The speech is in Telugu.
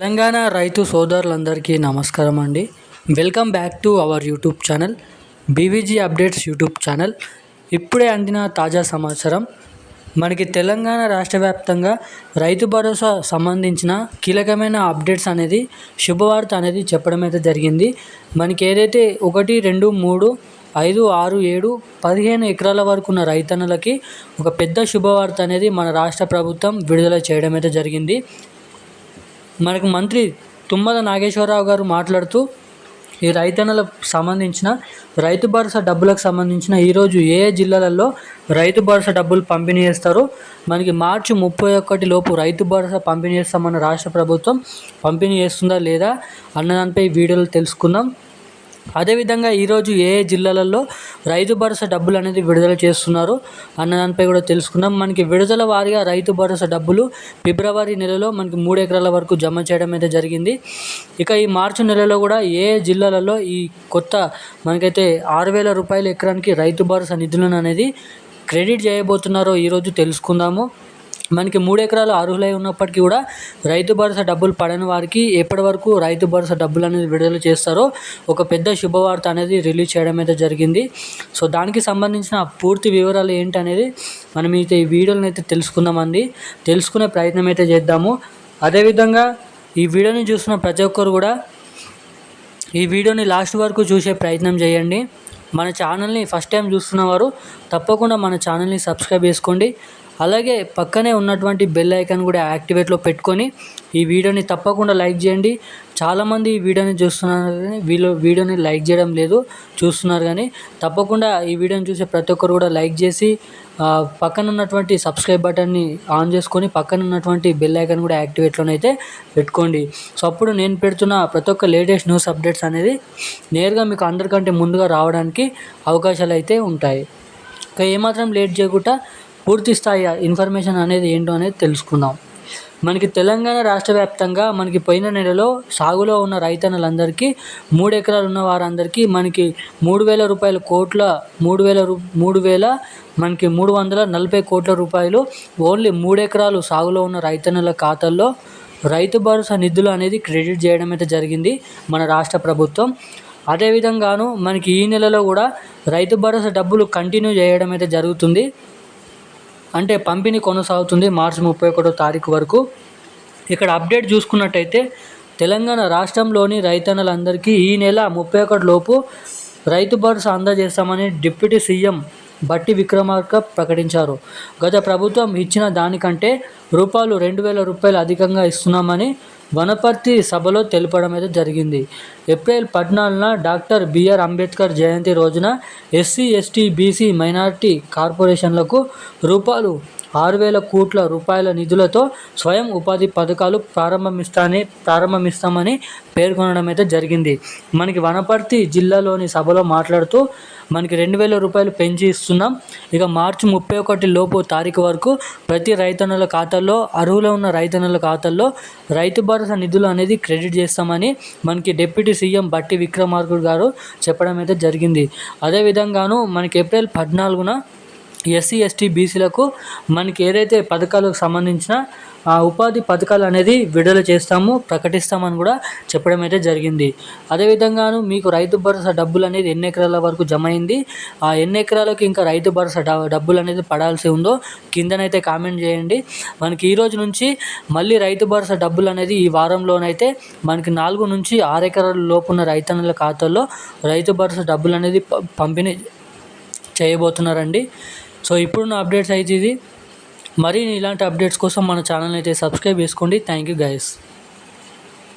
తెలంగాణ రైతు సోదరులందరికీ నమస్కారం అండి. Welcome back to our YouTube channel BVG updates YouTube channel. ఇప్పుడే అందిన తాజా సమాచారం మనకి తెలంగాణ రాష్ట్ర వ్యాప్తంగా రైతు భరోసా సంబంధించిన కీలకమైన అప్డేట్స్ అనేది శుభవార్త అనేది చెప్పడం అయితే జరిగింది. మనకి ఏదైతే ఒకటి రెండు మూడు ఐదు ఆరు ఏడు పదిహేను ఎకరాల వరకు ఉన్న రైతన్నలకి ఒక పెద్ద శుభవార్త అనేది మన రాష్ట్ర ప్రభుత్వం విడుదల చేయడం అయితే జరిగింది. మనకు మంత్రి తుమ్మల నాగేశ్వరరావు గారు మాట్లాడుతూ ఈ రైతన్నలకు సంబంధించిన రైతు భరోసా డబ్బులకు సంబంధించిన ఈరోజు ఏ ఏ జిల్లాలలో రైతు భరోసా డబ్బులు పంపిణీ చేస్తారో మనకి మార్చి ముప్పై ఒకటి లోపు రైతు భరోసా పంపిణీ చేస్తామన్న రాష్ట్ర ప్రభుత్వం పంపిణీ చేస్తుందా లేదా అన్నదానిపై వీడియోలు తెలుసుకుందాం. అదేవిధంగా ఈరోజు ఏ ఏ జిల్లాలలో రైతు భరోసా డబ్బులు అనేది విడుదల చేస్తున్నారు అన్న దానిపై కూడా తెలుసుకుందాం. మనకి విడుదల వారిగా రైతు భరోసా డబ్బులు ఫిబ్రవరి నెలలో మనకి మూడు ఎకరాల వరకు జమ చేయడం అయితే జరిగింది. ఇక ఈ మార్చి నెలలో కూడా ఏ జిల్లాలలో ఈ కొత్త మనకైతే ఆరు వేల రూపాయల ఎకరానికి రైతు భరోసా నిధులను అనేది క్రెడిట్ చేయబోతున్నారో ఈరోజు తెలుసుకుందాము. మనకి మూడు ఎకరాలు అర్హులై ఉన్నప్పటికీ కూడా రైతు భరోసా డబ్బులు పడని వారికి ఎప్పటి వరకు రైతు భరోసా డబ్బులు అనేది విడుదల చేస్తారో ఒక పెద్ద శుభవార్త అనేది రిలీజ్ చేయడం అయితే జరిగింది. సో దానికి సంబంధించిన పూర్తి వివరాలు ఏంటి అనేది మనం అయితే ఈ వీడియోని అయితే తెలుసుకుందామండి. తెలుసుకునే ప్రయత్నం అయితే చేద్దాము. అదేవిధంగా ఈ వీడియోని చూస్తున్న ప్రతి ఒక్కరు కూడా ఈ వీడియోని లాస్ట్ వరకు చూసే ప్రయత్నం చేయండి. మన ఛానల్ని ఫస్ట్ టైం చూస్తున్నవారు తప్పకుండా మన ఛానల్ని సబ్స్క్రైబ్ చేసుకోండి. అలాగే పక్కనే ఉన్నటువంటి బెల్ ఐకాన్ కూడా యాక్టివేట్లో పెట్టుకొని ఈ వీడియోని తప్పకుండా లైక్ చేయండి. చాలామంది ఈ వీడియోని చూస్తున్నారు కానీ వీళ్ళు వీడియోని లైక్ చేయడం లేదు చూస్తున్నారు కానీ తప్పకుండా ఈ వీడియోని చూసే ప్రతి ఒక్కరు కూడా లైక్ చేసి పక్కన ఉన్నటువంటి సబ్స్క్రైబ్ బటన్ని ఆన్ చేసుకొని పక్కన ఉన్నటువంటి బెల్ ఐకాన్ కూడా యాక్టివేట్లోనైతే పెట్టుకోండి. సో అప్పుడు నేను పెడుతున్న ప్రతి ఒక్క లేటెస్ట్ న్యూస్ అప్డేట్స్ అనేది నేరుగా మీకు అందరికంటే ముందుగా రావడానికి అవకాశాలు అయితే ఉంటాయి. ఇంకా ఏమాత్రం లేట్ చేయకుండా పూర్తి స్థాయి ఇన్ఫర్మేషన్ అనేది ఏంటో అనేది తెలుసుకుందాం. మనకి తెలంగాణ రాష్ట్ర వ్యాప్తంగా మనకి పోయిన నెలలో సాగులో ఉన్న రైతన్నలందరికీ మూడు ఎకరాలు ఉన్న వారందరికీ మనకి మూడు వేల రూపాయల కోట్ల మూడు వేల రూ మూడు వేల మనకి మూడు వందల నలభై కోట్ల రూపాయలు ఓన్లీ మూడు ఎకరాలు సాగులో ఉన్న రైతన్నల ఖాతాల్లో రైతు భరోసా నిధులు అనేది క్రెడిట్ చేయడం అయితే జరిగింది మన రాష్ట్ర ప్రభుత్వం. అదేవిధంగాను మనకి ఈ నెలలో కూడా రైతు భరోసా డబ్బులు కంటిన్యూ చేయడం అయితే జరుగుతుంది. అంటే పంపిణీ కొనసాగుతుంది మార్చి ముప్పై ఒకటో తారీఖు వరకు. ఇక్కడ అప్డేట్ చూసుకున్నట్టయితే తెలంగాణ రాష్ట్రంలోని రైతన్నలందరికీ ఈ నెల ముప్పై ఒకటి లోపు రైతు భరోసా అందజేస్తామని డిప్యూటీ సీఎం బట్టి విక్రమార్క ప్రకటించారు. గత ప్రభుత్వం ఇచ్చిన దానికంటే రూపాయలు రెండు వేల రూపాయలు అధికంగా ఇస్తున్నామని వనపర్తి సభలో తెలపడం అయితే జరిగింది. ఏప్రిల్ పద్నాలుగున డాక్టర్ బిఆర్ అంబేద్కర్ జయంతి రోజున ఎస్సీ ఎస్టీ బీసీ మైనార్టీ కార్పొరేషన్లకు రూపాయలు ఆరు వేల కోట్ల రూపాయల నిధులతో స్వయం ఉపాధి పథకాలు ప్రారంభమిస్తాని ప్రారంభమిస్తామని పేర్కొనడం అయితే జరిగింది. మనకి వనపర్తి జిల్లాలోని సభలో మాట్లాడుతూ మనకి రెండు వేల రూపాయలు పెంచి ఇస్తున్నాం. ఇక మార్చి ముప్పై ఒకటి లోపు తారీఖు వరకు ప్రతి రైతన్నుల ఖాతాల్లో అర్హులు ఉన్న రైతన్నుల ఖాతాల్లో రైతు భరోసా నిధులు అనేది క్రెడిట్ చేస్తామని మనకి డిప్యూటీ సీఎం బట్టి విక్రమార్కుడు గారు చెప్పడం అయితే జరిగింది. అదేవిధంగాను మనకి ఏప్రిల్ పద్నాలుగున ఎస్సీ ఎస్టీ బీసీలకు మనకి ఏదైతే పథకాలకు సంబంధించిన ఆ ఉపాధి పథకాలు అనేది విడుదల చేస్తాము ప్రకటిస్తామని కూడా చెప్పడం అయితే జరిగింది. అదేవిధంగాను మీకు రైతు భరోసా డబ్బులు అనేది ఎన్ని ఎకరాల వరకు జమ అయింది ఆ ఎన్ని ఎకరాలకు ఇంకా రైతు భరోసా డబ్బులు అనేది పడాల్సి ఉందో కిందనైతే కామెంట్ చేయండి. మనకి ఈ రోజు నుంచి మళ్ళీ రైతు భరోసా డబ్బులు అనేది ఈ వారంలోనైతే మనకి నాలుగు నుంచి ఆరు ఎకరాల లోపున్న రైతన్నుల ఖాతాల్లో రైతు భరోసా డబ్బులు అనేది పంపిణీ చేయబోతున్నారండి. సో ఇప్పుడున్న అప్డేట్స్ అయితే ఇది. మరిన్ని ఇలాంటి అప్డేట్స్ కోసం మన ఛానల్ అయితే సబ్స్క్రైబ్ చేసుకోండి. Thank you guys